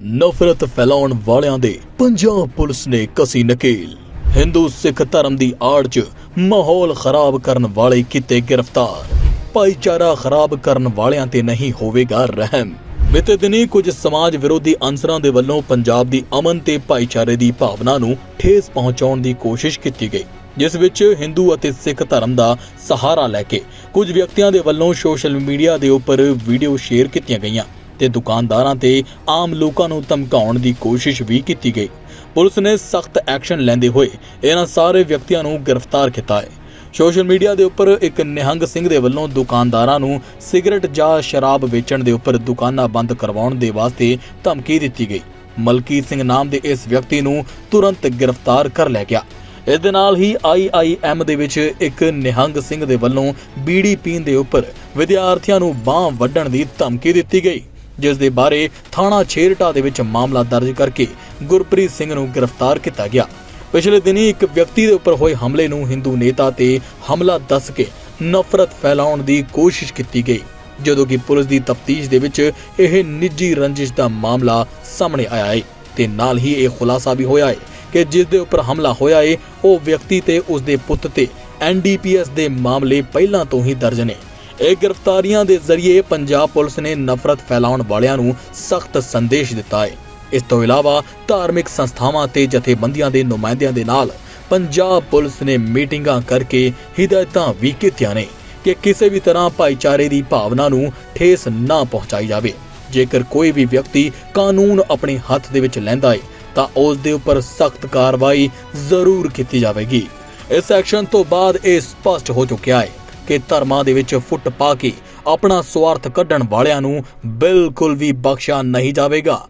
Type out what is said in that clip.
ਨਫ਼ਰਤ ਫੈਲਾਉਣ ਵਾਲਿਆਂ ਦੇ ਪੰਜਾਬ ਪੁਲਿਸ ਨੇ ਕਸੀ ਨਕੇਲ। ਹਿੰਦੂ ਸਿੱਖ ਧਰਮ ਦੀ ਆੜ 'ਚ ਮਾਹੌਲ ਖਰਾਬ ਕਰਨ ਵਾਲੇ ਕੀਤੇ ਗ੍ਰਿਫਤਾਰ। ਭਾਈਚਾਰਾ ਖਰਾਬ ਕਰਨ ਵਾਲਿਆਂ ਤੇ ਨਹੀਂ ਹੋਵੇਗਾ ਰਹਿਮ। ਬੀਤੇ ਦਿਨੀ ਕੁਝ ਸਮਾਜ ਵਿਰੋਧੀ ਅਨਸਰਾਂ ਦੇ ਵੱਲੋਂ ਪੰਜਾਬ ਦੀ ਅਮਨ ਤੇ ਭਾਈਚਾਰੇ ਦੀ ਭਾਵਨਾ ਨੂੰ ਠੇਸ ਪਹੁੰਚਾਉਣ ਦੀ ਕੋਸ਼ਿਸ਼ ਕੀਤੀ ਗਈ, ਜਿਸ ਵਿੱਚ ਹਿੰਦੂ ਅਤੇ ਸਿੱਖ ਧਰਮ ਦਾ ਸਹਾਰਾ ਲੈ ਕੇ ਕੁਝ ਵਿਅਕਤੀਆਂ ਦੇ ਵੱਲੋਂ ਸੋਸ਼ਲ ਮੀਡੀਆ ਦੇ ਉੱਪਰ ਵੀਡੀਓ ਸ਼ੇਅਰ ਕੀਤੀਆਂ ਗਈਆਂ। ਤੇ ਦੁਕਾਨਦਾਰਾਂ ਤੇ ਆਮ ਲੋਕਾਂ ਨੂੰ ਧਮਕਾਉਣ ਦੀ ਕੋਸ਼ਿਸ਼ ਵੀ ਕੀਤੀ ਗਈ। ਪੁਲਿਸ ਨੇ ਸਖਤ ਐਕਸ਼ਨ ਲੈਂਦੇ ਹੋਏ ਇਹਨਾਂ ਸਾਰੇ ਵਿਅਕਤੀਆਂ ਨੂੰ ਗ੍ਰਿਫਤਾਰ ਕੀਤਾ ਹੈ। ਸੋਸ਼ਲ ਮੀਡੀਆ ਦੇ ਉੱਪਰ ਇੱਕ ਨਿਹੰਗ ਸਿੰਘ ਦੇ ਵੱਲੋਂ ਦੁਕਾਨਦਾਰਾਂ ਨੂੰ ਸਿਗਰਟ ਜਾਂ ਸ਼ਰਾਬ ਵੇਚਣ ਦੇ ਉੱਪਰ ਦੁਕਾਨਾਂ ਬੰਦ ਕਰਵਾਉਣ ਦੇ ਵਾਸਤੇ ਧਮਕੀ ਦਿੱਤੀ ਗਈ। ਮਲਕੀਤ ਸਿੰਘ ਨਾਮ ਦੇ ਇਸ ਵਿਅਕਤੀ ਨੂੰ ਤੁਰੰਤ ਗ੍ਰਿਫਤਾਰ ਕਰ ਲਿਆ ਗਿਆ। ਇਸ ਦੇ ਨਾਲ ਹੀ ਆਈਆਈਐਮ ਦੇ ਵਿੱਚ ਇੱਕ ਨਿਹੰਗ ਸਿੰਘ ਦੇ ਵੱਲੋਂ ਬੀੜੀ ਪੀਣ ਦੇ ਉੱਪਰ ਵਿਦਿਆਰਥੀਆਂ ਨੂੰ ਬਾਹ ਵੱਢਣ ਦੀ ਧਮਕੀ ਦਿੱਤੀ ਗਈ। ਜਿਸ ਦੇ ਬਾਰੇ ਥਾਣਾ ਛੇਰਟਾ ਦੇ ਵਿੱਚ ਮਾਮਲਾ ਦਰਜ ਕਰਕੇ ਗੁਰਪ੍ਰੀਤ ਸਿੰਘ ਨੂੰ ਗ੍ਰਿਫਤਾਰ ਕੀਤਾ ਗਿਆ। ਪਿਛਲੇ ਦਿਨੀ ਇੱਕ ਵਿਅਕਤੀ ਦੇ ਉੱਪਰ ਹੋਏ ਹਮਲੇ ਨੂੰ ਹਿੰਦੂ ਨੇਤਾ ਤੇ ਹਮਲਾ ਦੱਸ ਕੇ ਨਫ਼ਰਤ ਫੈਲਾਉਣ ਦੀ ਕੋਸ਼ਿਸ਼ ਕੀਤੀ ਗਈ, ਜਦੋਂ ਕਿ ਪੁਲਿਸ ਦੀ ਤਫਤੀਸ਼ ਦੇ ਵਿੱਚ ਇਹ ਨਿੱਜੀ ਰੰਜਿਸ਼ ਦਾ ਮਾਮਲਾ ਸਾਹਮਣੇ ਆਇਆ ਹੈ ਤੇ ਨਾਲ ਹੀ ਇਹ ਖੁਲਾਸਾ ਵੀ ਹੋਇਆ ਹੈ ਕਿ ਜਿਸ ਦੇ ਉੱਪਰ ਹਮਲਾ ਹੋਇਆ ਹੈ, ਉਹ ਵਿਅਕਤੀ ਤੇ ਉਸ ਦੇ ਪੁੱਤ ਤੇ ਐਨਡੀਪੀਐਸ ਦੇ ਮਾਮਲੇ ਪਹਿਲਾਂ ਤੋਂ ਹੀ ਦਰਜ ਨੇ। ਇਹ ਗ੍ਰਿਫਤਾਰੀਆਂ ਦੇ ਜ਼ਰੀਏ ਪੰਜਾਬ ਪੁਲਿਸ ਨੇ ਨਫ਼ਰਤ ਫੈਲਾਉਣ ਵਾਲਿਆਂ ਨੂੰ ਸਖਤ ਸੰਦੇਸ਼ ਦਿੱਤਾ ਹੈ। ਇਸ ਤੋਂ ਇਲਾਵਾ ਧਾਰਮਿਕ ਸੰਸਥਾਵਾਂ ਤੇ ਜਥੇਬੰਦੀਆਂ ਦੇ ਨੁਮਾਇੰਦਿਆਂ ਦੇ ਨਾਲ ਪੰਜਾਬ ਪੁਲਿਸ ਨੇ ਮੀਟਿੰਗਾਂ ਕਰਕੇ ਹਿਦਾਇਤਾਂ ਵੀ ਕੀਤੀਆਂ ਨੇ ਕਿ ਕਿਸੇ ਵੀ ਤਰ੍ਹਾਂ ਭਾਈਚਾਰੇ ਦੀ ਭਾਵਨਾ ਨੂੰ ਠੇਸ ਨਾ ਪਹੁੰਚਾਈ ਜਾਵੇ। ਜੇਕਰ ਕੋਈ ਵੀ ਵਿਅਕਤੀ ਕਾਨੂੰਨ ਆਪਣੇ ਹੱਥ ਦੇ ਵਿੱਚ ਲੈਂਦਾ ਹੈ, ਤਾਂ ਉਸ ਦੇ ਉੱਪਰ ਸਖਤ ਕਾਰਵਾਈ ਜ਼ਰੂਰ ਕੀਤੀ ਜਾਵੇਗੀ। ਇਸ ਐਕਸ਼ਨ ਤੋਂ ਬਾਅਦ ਇਹ ਸਪਸ਼ਟ ਹੋ ਚੁੱਕਿਆ ਹੈ ਕਿ ਧਰਮਾਂ ਦੇ ਵਿੱਚ ਫੁੱਟ ਪਾ ਕੇ ਆਪਣਾ ਸਵਾਰਥ ਕੱਢਣ ਵਾਲਿਆਂ ਨੂੰ ਬਿਲਕੁਲ ਵੀ ਬਖਸ਼ਿਆ ਨਹੀਂ ਜਾਵੇਗਾ।